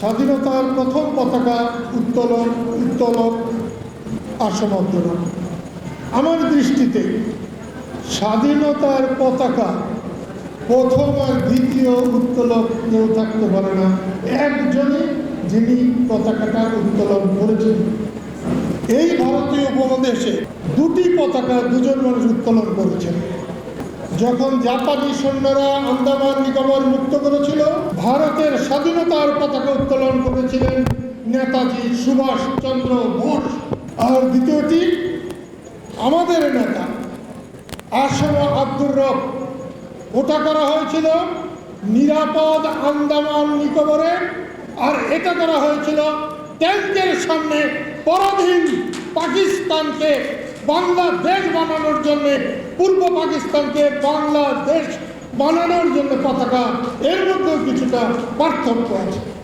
স্বাধীনতার প্রথম পতাকা উত্তোলন উত্তোলন আর সমান্তরাল আমার দৃষ্টিতে স্বাধীনতার পতাকা প্রথম আর দ্বিতীয় উত্তোলক কেউ থাকতে পারে না। একজনে যিনি পতাকাটা উত্তোলন করেছেন। এই ভারতীয় উপমহাদেশে দুটি পতাকা দুজন মানুষ উত্তোলন করেছেন। যখন জাপানি সৈন্যরা আন্দামান নিকোবর মুক্ত করেছিল স্বাধীনতার পতাকা উত্তোলন করেছিলেন নেতাজি সুভাষ চন্দ্র বোস। আর দ্বিতীয়টি, আমাদের নেতা আসম আব্দুর রব। ওটা করা হয়েছিল নিরাপদ আন্দামান নিকোবরে, আর এটা করা হয়েছিল ট্যাঙ্কের সামনে পরাধীন পাকিস্তানকে বাংলাদেশ বানানোর জন্য, পূর্ব পাকিস্তানকে বাংলাদেশ বানানোর জন্য পতাকা এর মধ্যেও কিছুটা পার্থক্য আছে।